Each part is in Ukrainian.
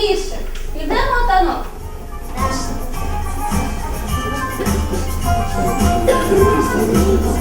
веселіше. Підемо танок. Годі,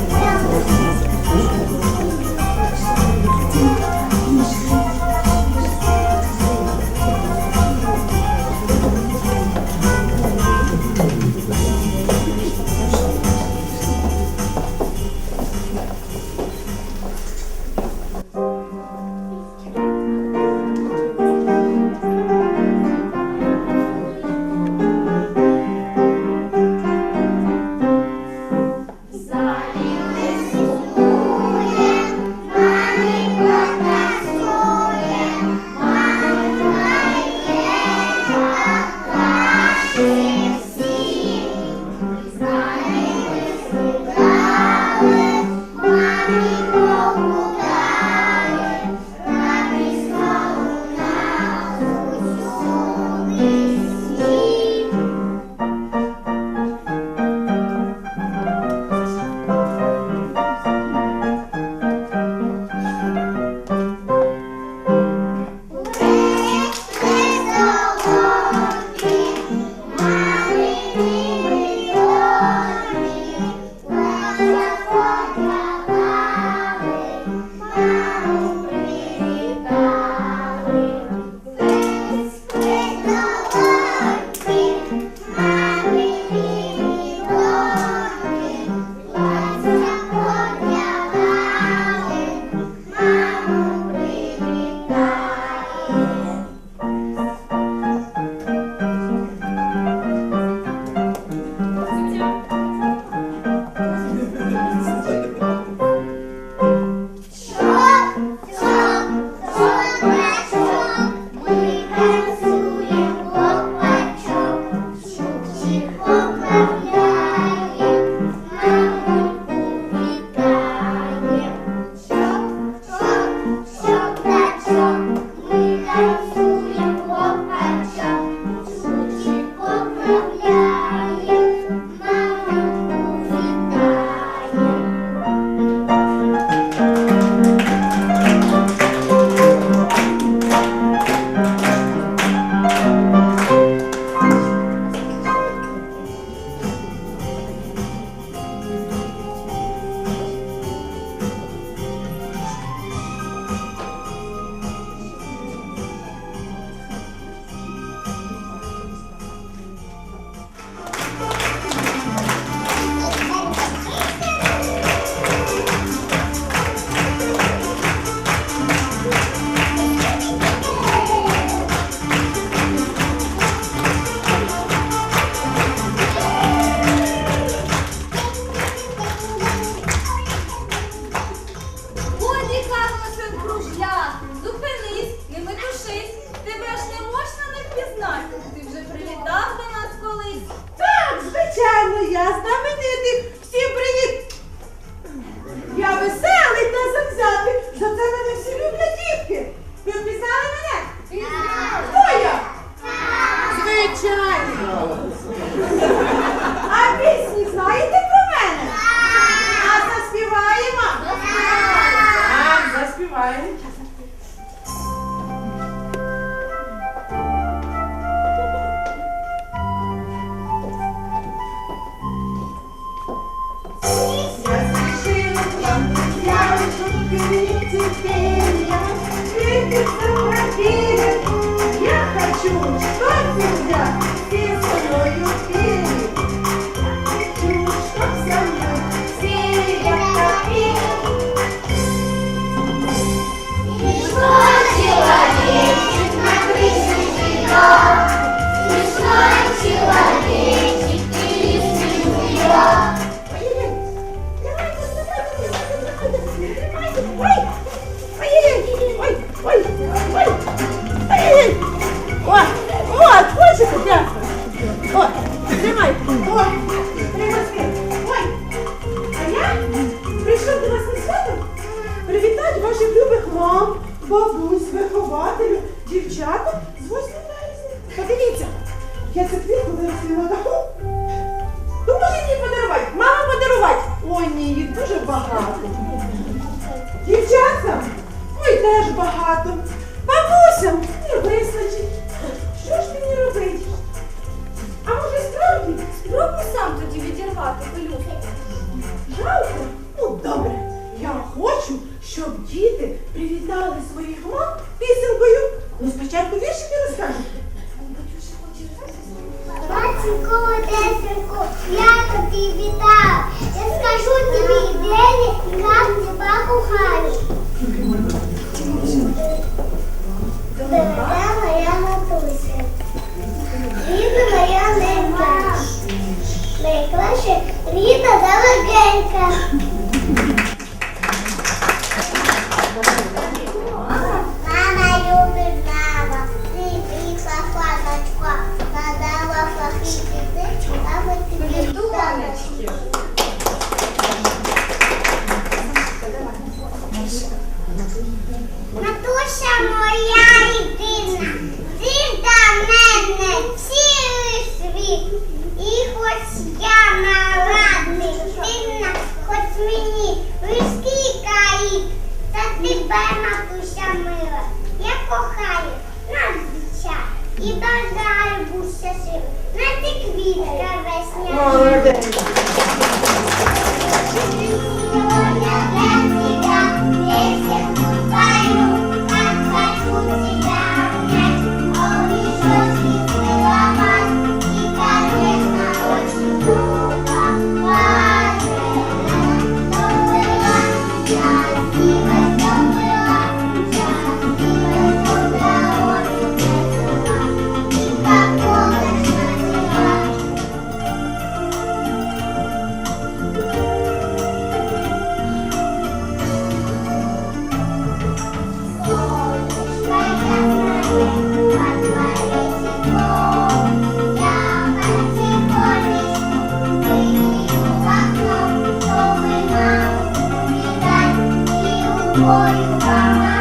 Bye.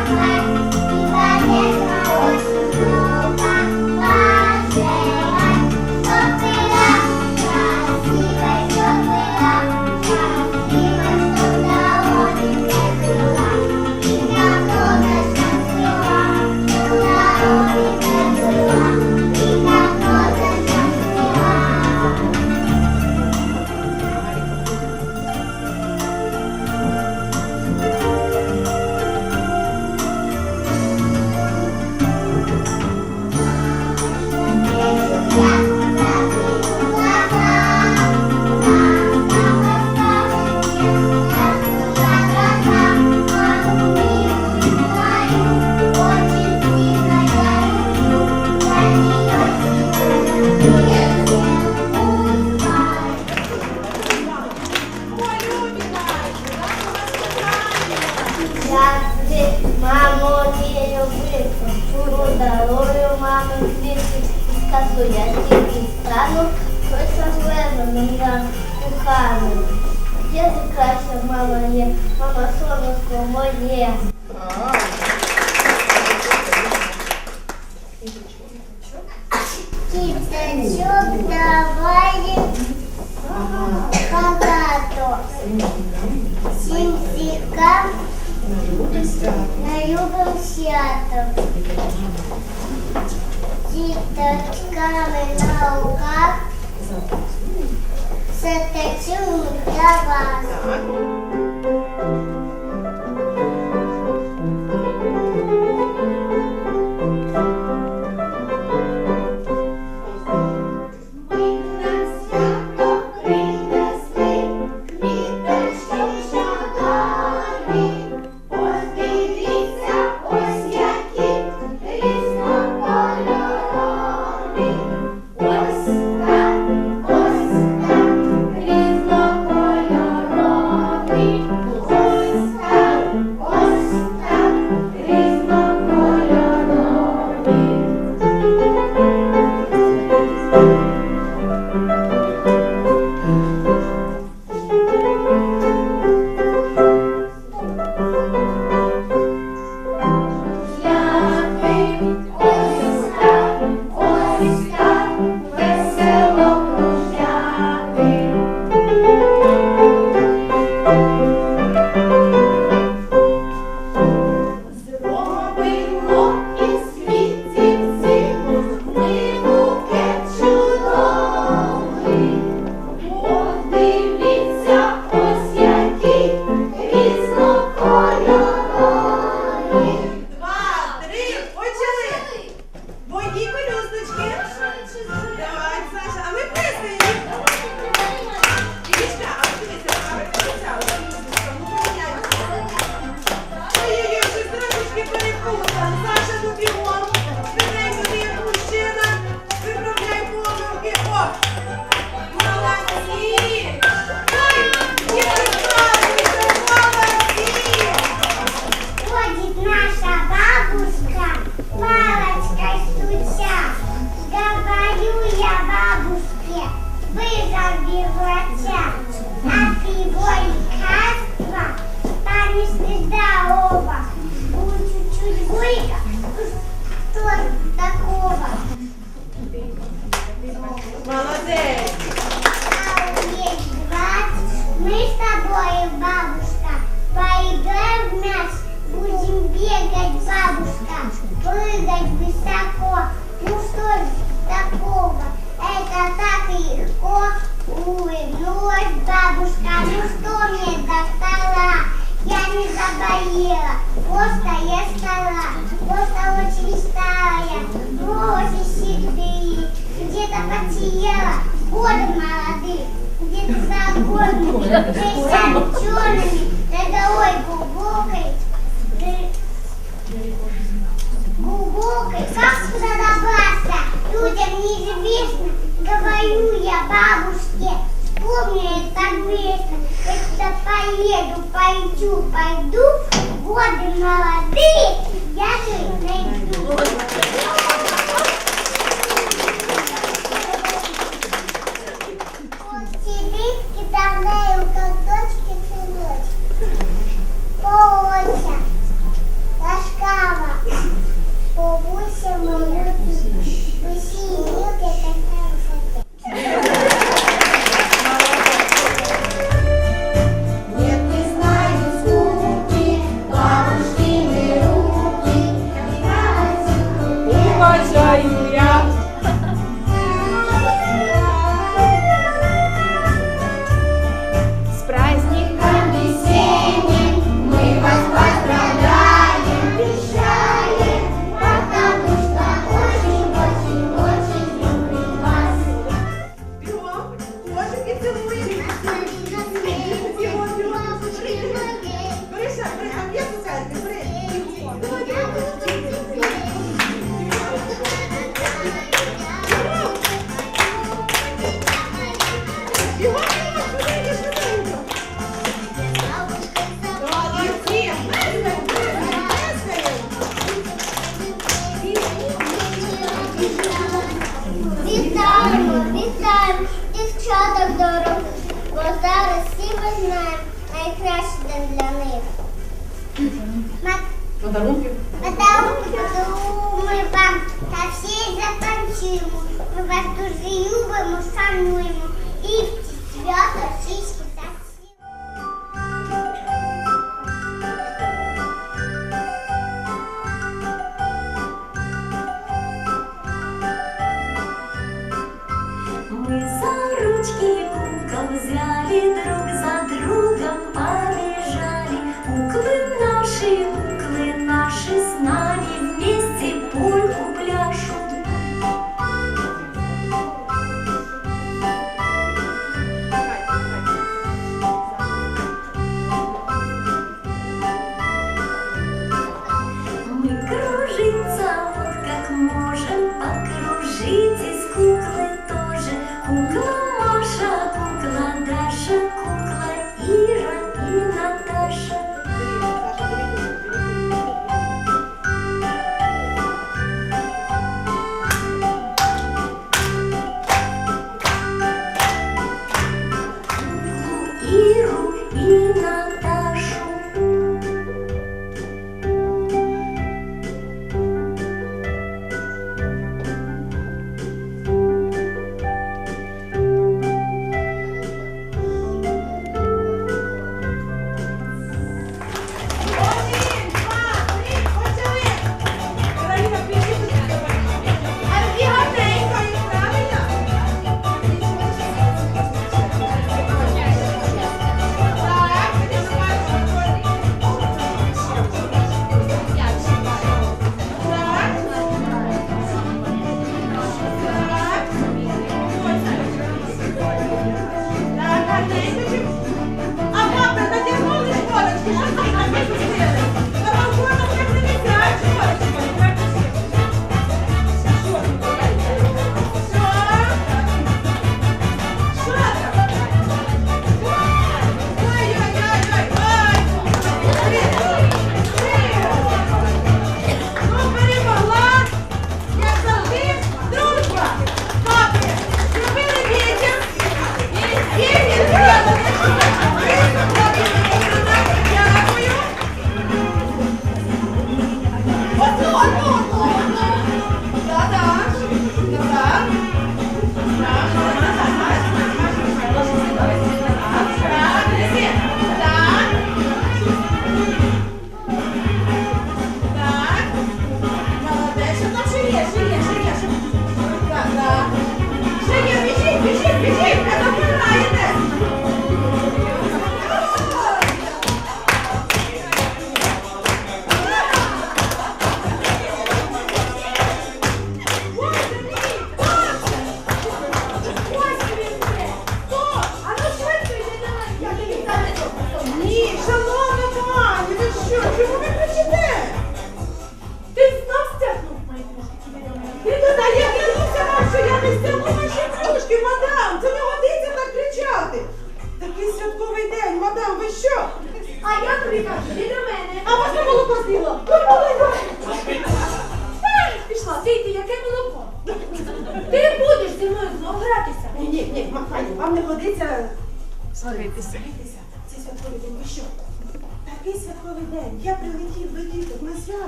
Всім на любим свято Діточками на руках. Все течу для вас.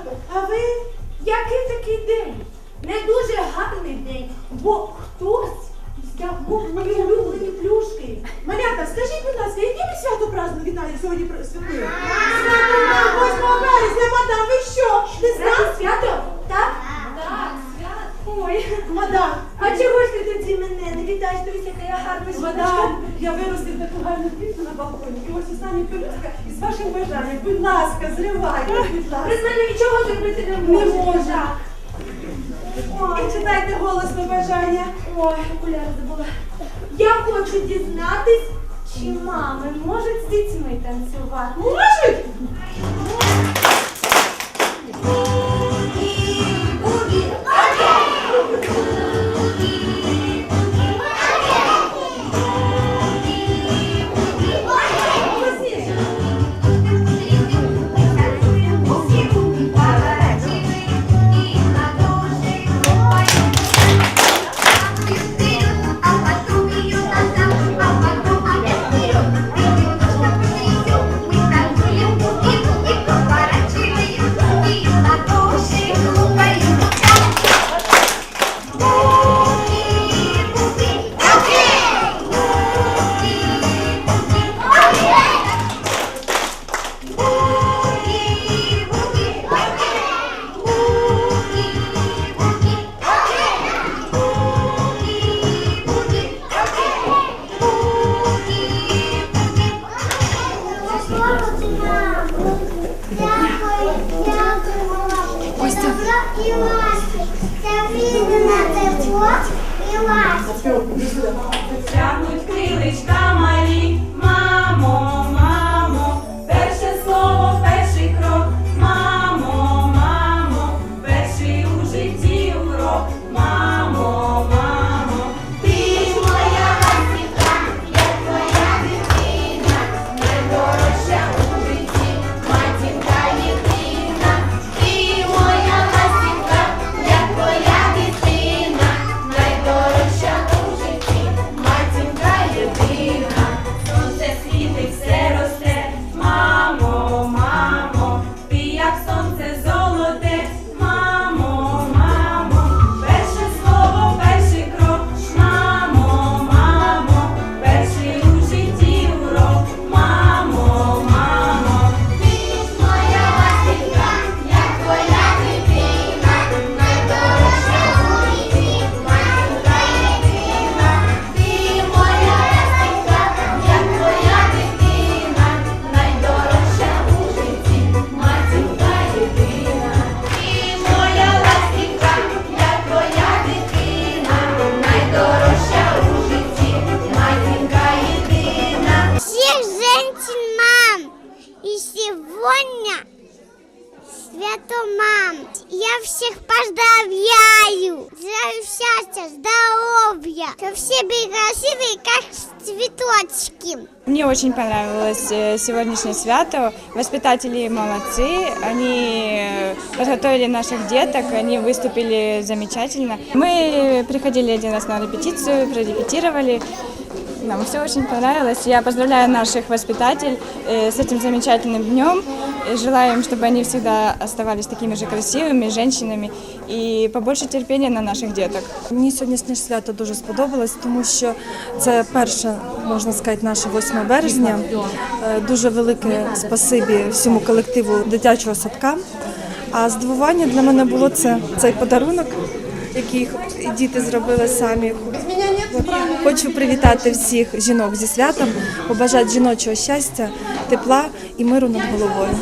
Діток. А ви? Який такий день? Не дуже гарний день, бо хтось стягнув мої улюблені плюшки. Малята, скажіть, будь ласка, яке ви свято празднуємо Віталій сьогодні святкуємо? Свято на 8 березня, мадам, ви що? Не знали? свято? Так? Так, свят. Ой. Мадам, А чого ж ти тоді мене не вітаєш? Дивись, яка я гарна жіночка. Мадам, я виростив таку гарну квітку на балконі. І ось остання пелюстка із вашим бажанням. Будь ласка, зривайте, будь ласка. Без мене нічого зробити не Не можеш. можу. І читайте голосно бажання. Ой, окуляри забула. Я хочу дізнатись, чи мами можуть з дітьми танцювати. Можуть? очень понравилось э, сегодняшнее свято. Воспитатели молодцы, они э, подготовили наших деток, они выступили замечательно. Мы приходили один раз на репетицию, прорепетировали. Нам все очень понравилось. Я поздравляю наших воспитателей э, с этим замечательным днем. Э, Желаю им, чтобы они всегда оставались такими же красивыми женщинами и побольше терпения на наших деток. Мені сьогоднішнє свято дуже сподобалось, тому що це перше, можна сказати, наше 8 березня. Е, Дуже велике спасибі всьому колективу дитячого садка. А здивування для мене було це цей подарунок, який діти зробили самі. Хочу привітати всіх жінок зі святом, побажати жіночого щастя, тепла і миру над головою.